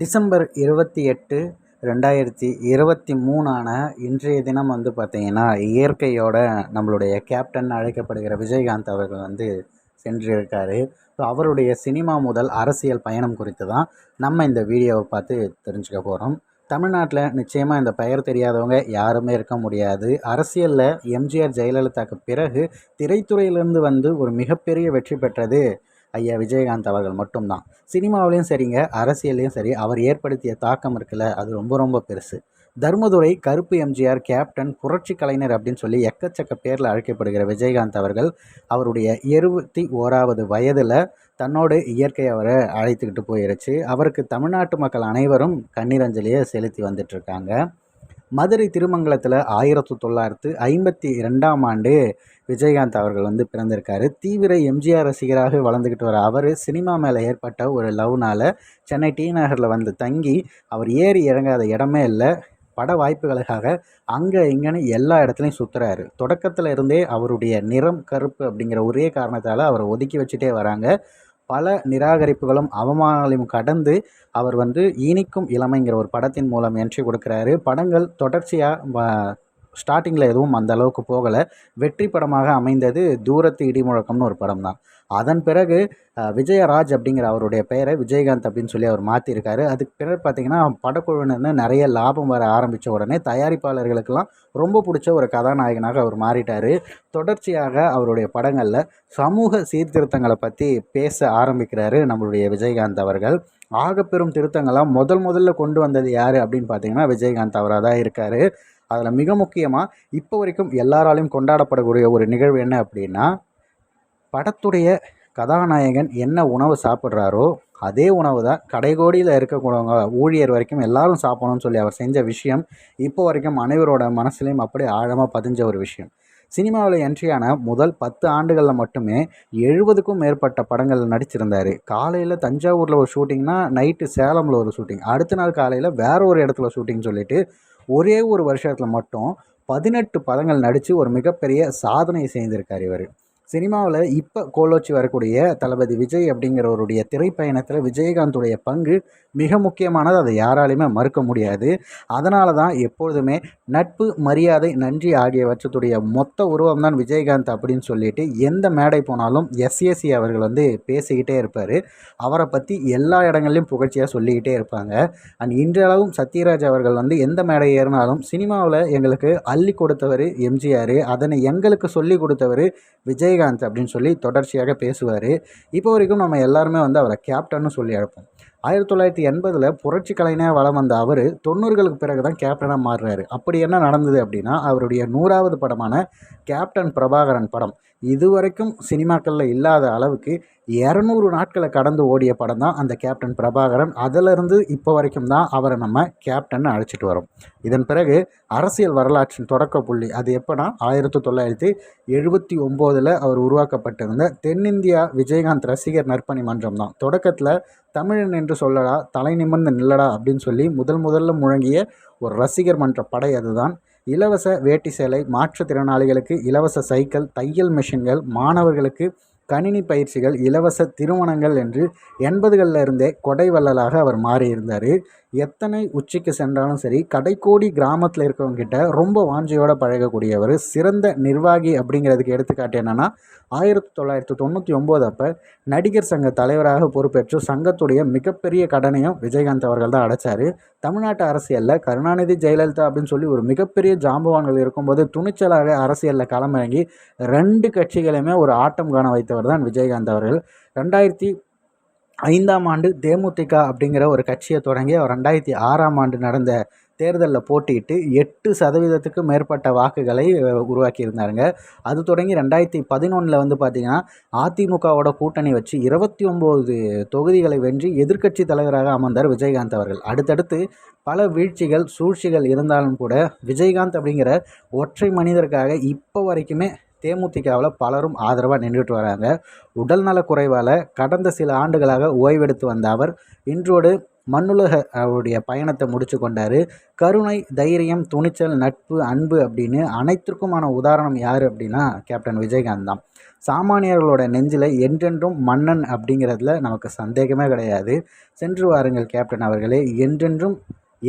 December இருபத்தி எட்டு ரெண்டாயிரத்தி இருபத்தி மூணான இன்றைய தினம் வந்து பார்த்திங்கன்னா இயற்கையோட நம்மளுடைய கேப்டன் அழைக்கப்படுகிற விஜயகாந்த் அவர்கள் வந்து சென்றிருக்காரு. ஸோ அவருடைய சினிமா முதல் அரசியல் பயணம் குறித்து தான் நம்ம இந்த வீடியோவை பார்த்து தெரிஞ்சுக்க போகிறோம் தமிழ்நாட்டில் நிச்சயமாக இந்த பெயர் தெரியாதவங்க யாருமே இருக்க முடியாது. அரசியலில் எம்ஜிஆர் ஜெயலலிதாவுக்கு பிறகு திரைத்துறையிலேருந்து வந்து ஒரு மிகப்பெரிய வெற்றி பெற்றது ஐயா விஜயகாந்த் அவர்கள் மட்டும்தான். சினிமாவிலையும் சரிங்க அரசியல்லையும் சரி அவர் ஏற்படுத்திய தாக்கம் இருக்குல்ல அது ரொம்ப ரொம்ப பெருசு. தர்மதுரை கருப்பு எம்ஜிஆர் கேப்டன் புரட்சி கலைஞர் அப்படின்னு சொல்லி எக்கச்சக்க பேரில் அழைக்கப்படுகிற விஜயகாந்த் அவர்கள் அவருடைய இருபத்தி ஓராவது வயதில் தன்னோடு இயற்கை அவரை அழைத்துக்கிட்டு போயிருச்சு. அவருக்கு தமிழ்நாட்டு மக்கள் அனைவரும் கண்ணீரஞ்சலியை செலுத்தி வந்துட்டுருக்காங்க மதுரை திருமங்கலத்தில் ஆயிரத்தி தொள்ளாயிரத்து ஐம்பத்தி ரெண்டாம் ஆண்டு விஜயகாந்த் அவர்கள் வந்து பிறந்திருக்காரு. தீவிர எம்ஜிஆர் ரசிகராக வளர்ந்துக்கிட்டு வர அவர் சினிமா மேலே ஏற்பட்ட ஒரு லவ்னால் சென்னை டி நகரில் வந்து தங்கி அவர் ஏறி இறங்காத இடமே இல்லை. பட வாய்ப்புகளுக்காக அங்கே இங்கேன்னு எல்லா இடத்துலையும் சுற்றுறாரு தொடக்கத்தில் இருந்தே அவருடைய நிறம் கருப்பு அப்படிங்கிற ஒரே காரணத்தால் அவரை ஒதுக்கி வச்சுட்டே வராங்க. பல நிராகரிப்புகளும் அவமானங்களையும் கடந்து அவர் வந்து இனிக்கும் இளமைங்கிற ஒரு படத்தின் மூலம் என்ட்ரி கொடுக்குறாரு. படங்கள் தொடர்ச்சியாக ஸ்டார்டிங்கில் எதுவும் அந்த அளவுக்கு போகலை. வெற்றி படமாக அமைந்தது தூரத்து இடிமுழக்கம்னு ஒரு படம் தான் அதன் பிறகு விஜயராஜ் அப்படிங்கிற அவருடைய பெயரை விஜயகாந்த் அப்படின்னு சொல்லி அவர் மாற்றிருக்காரு அதுக்கு பிறகு பார்த்திங்கன்னா படக்குழுவினர்னு நிறைய லாபம் வர ஆரம்பித்த உடனே தயாரிப்பாளர்களுக்கெல்லாம் ரொம்ப பிடிச்ச ஒரு கதாநாயகனாக அவர் மாறிட்டார். தொடர்ச்சியாக அவருடைய படங்களில் சமூக சீர்திருத்தங்களை பற்றி பேச ஆரம்பிக்கிறாரு நம்மளுடைய விஜயகாந்த் அவர்கள். ஆகப்பெரும் திருத்தங்களாக முதல் முதல்ல கொண்டு வந்தது யார் அப்படின்னு பார்த்தீங்கன்னா விஜயகாந்த் அவராக தான் இருக்கார். அதில் மிக முக்கியமாக இப்போ வரைக்கும் எல்லாராலையும் கொண்டாடப்படக்கூடிய ஒரு நிகழ்வு என்ன அப்படின்னா படத்துடைய கதாநாயகன் என்ன உணவு சாப்பிட்றாரோ அதே உணவு தான் கடைகோடியில் இருக்கக்கூடவங்க ஊழியர் வரைக்கும் எல்லாரும் சாப்பிடணும்னு சொல்லி அவர் செஞ்ச விஷயம் இப்போ வரைக்கும் அனைவரோட மனசுலையும் அப்படியே ஆழமாக பதிஞ்ச ஒரு விஷயம். சினிமாவில் என்ட்ரியான முதல் பத்து ஆண்டுகளில் மட்டுமே எழுபதுக்கும் மேற்பட்ட படங்களில் நடிச்சிருந்தார். காலையில் தஞ்சாவூரில் ஒரு ஷூட்டிங்னா நைட்டு சேலமில் ஒரு ஷூட்டிங் அடுத்த நாள் காலையில் வேற ஒரு இடத்துல ஷூட்டிங் சொல்லிட்டு ஒரே ஒரு வருஷத்தில் மட்டும் பதினெட்டு படங்கள் நடித்து ஒரு மிகப்பெரிய சாதனை செய்திருக்கார் இவர். சினிமாவில் இப்போ கோலோச்சி வரக்கூடிய தளபதி விஜய் அப்படிங்கிறவருடைய திரைப்பயணத்தில் விஜயகாந்துடைய பங்கு மிக முக்கியமானது. அதை யாராலையுமே மறுக்க முடியாது. அதனால தான் எப்பொழுதுமே நட்பு மரியாதை நன்றி ஆகியவற்றத்துடைய மொத்த உருவம் தான் விஜயகாந்த் அப்படின்னு சொல்லிட்டு எந்த மேடை போனாலும் எஸ்எஸ்சி அவர்கள் வந்து பேசிக்கிட்டே இருப்பார். அவரை பற்றி எல்லா இடங்கள்லையும் புகழ்ச்சியாக சொல்லிக்கிட்டே இருப்பாங்க. அண்ட் இன்றளவும் சத்யராஜ் அவர்கள் வந்து எந்த மேடை ஏறினாலும் சினிமாவில் எங்களுக்கு அள்ளி கொடுத்தவர் எம்ஜிஆர் அதனை எங்களுக்கு சொல்லி கொடுத்தவர் விஜய் விஜயகாந்த் அப்படின்னு சொல்லி தொடர்ச்சியாக பேசுவார். இப்போ வரைக்கும் நம்ம எல்லாருமே வந்து அவரை கேப்டன்னு சொல்லி அழைப்போம். ஆயிரத்தி தொள்ளாயிரத்தி எண்பதில் புரட்சி கலைஞர் வளம் வந்த அவர் தொண்ணூறுகளுக்கு பிறகு தான் கேப்டனாக மாறுறாரு. அப்படி என்ன நடந்தது அப்படின்னா அவருடைய நூறாவது படமான கேப்டன் பிரபாகரன் படம் இதுவரைக்கும் சினிமாக்களில் இல்லாத அளவுக்கு இரநூறு நாட்களை கடந்து ஓடிய படம் தான் அந்த கேப்டன் பிரபாகரன் அதிலிருந்து இப்போ வரைக்கும் தான் அவரை நம்ம கேப்டன் அழைச்சிட்டு வரோம். இதன் பிறகு அரசியல் வரலாற்றின் தொடக்க புள்ளி அது எப்போனா ஆயிரத்தி தொள்ளாயிரத்தி எழுபத்தி ஒம்போதில் அவர் உருவாக்கப்பட்டிருந்த தென்னிந்தியா விஜயகாந்த் ரசிகர் நற்பணி மன்றம் தான். தொடக்கத்தில் தமிழன் என்று சொல்லடா தலை நிமிர்ந்து நில்லடா அப்படின்னு சொல்லி முதல் முதல்ல முழங்கிய ஒரு ரசிகர் மன்ற படை அதுதான். இலவச வேட்டி சேலை மாற்றுத்திறனாளிகளுக்கு இலவச சைக்கிள் தையல் மிஷின்கள் மாணவர்களுக்கு கணினி பயிற்சிகள் இலவச திருமணங்கள் என்று எண்பதுகளில் இருந்தே கொடை வள்ளலாக அவர் மாறியிருந்தார். எத்தனை உச்சிக்கு சென்றாலும் சரி கடைக்கோடி கிராமத்தில் இருக்கவங்ககிட்ட ரொம்ப வாஞ்சியோடு பழகக்கூடியவர் சிறந்த நிர்வாகி அப்படிங்கிறதுக்கு எடுத்துக்காட்டு என்னென்னா ஆயிரத்தி தொள்ளாயிரத்தி தொண்ணூற்றி ஒம்பது அப்போ நடிகர் சங்க தலைவராக பொறுப்பேற்று சங்கத்துடைய மிகப்பெரிய கடனையும் விஜயகாந்த் அவர்கள் தான் அடைச்சார். தமிழ்நாட்டு அரசியலில் கருணாநிதி ஜெயலலிதா அப்படின்னு சொல்லி ஒரு மிகப்பெரிய ஜாம்பவான்கள் இருக்கும்போது துணிச்சலாக அரசியலில் களமிறங்கி ரெண்டு கட்சிகளையுமே ஒரு ஆட்டம் காண வைத்தவர் தான் விஜயகாந்த் அவர்கள். ரெண்டாயிரத்தி ஐந்தாம் ஆண்டு தேமுதிக அப்படிங்கிற ஒரு கட்சியை தொடங்கி அவர் ரெண்டாயிரத்தி ஆறாம் ஆண்டு நடந்த தேர்தலில் போட்டியிட்டு எட்டு சதவீதத்துக்கு மேற்பட்ட வாக்குகளை உருவாக்கியிருந்தாருங்க. அது தொடங்கி ரெண்டாயிரத்தி பதினொன்றில் வந்து பார்த்திங்கன்னா அதிமுகவோட கூட்டணி வச்சு இருபத்தி ஒம்பது தொகுதிகளை வென்று எதிர்க்கட்சி தலைவராக அமர்ந்தார் விஜயகாந்த் அவர்கள். அடுத்தடுத்து பல வீழ்ச்சிகள் சூழ்ச்சிகள் இருந்தாலும் கூட விஜயகாந்த் அப்படிங்கிற ஒற்றை மனிதருக்காக இப்போ வரைக்குமே தேமுதிகவில் பலரும் ஆதரவாக நின்றுட்டு வராங்க. உடல்நல குறைவால் கடந்த சில ஆண்டுகளாக ஓய்வெடுத்து வந்த அவர் இன்றோடு மண்ணுலக அவருடைய பயணத்தை முடிச்சு கொண்டார். கருணை தைரியம் துணிச்சல் நட்பு அன்பு அப்படின்னு அனைத்திற்குமான உதாரணம் யார் அப்படின்னா கேப்டன் விஜயகாந்த் தான். சாமானியர்களோட நெஞ்சில் என்றென்றும் மன்னன் அப்படிங்கிறதுல நமக்கு சந்தேகமே கிடையாது. சென்று வாருங்கள் கேப்டன் அவர்களே என்றென்றும்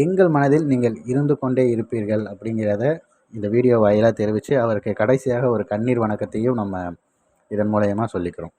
எங்கள் மனதில் நீங்கள் இருந்து கொண்டே இருப்பீர்கள் அப்படிங்கிறத இந்த வீடியோ வாயிலாக தெரிவித்து அவருக்கு கடைசியாக ஒரு கண்ணீர் வணக்கத்தையும் நம்ம இதன் மூலயமா சொல்லிக்கிறோம்.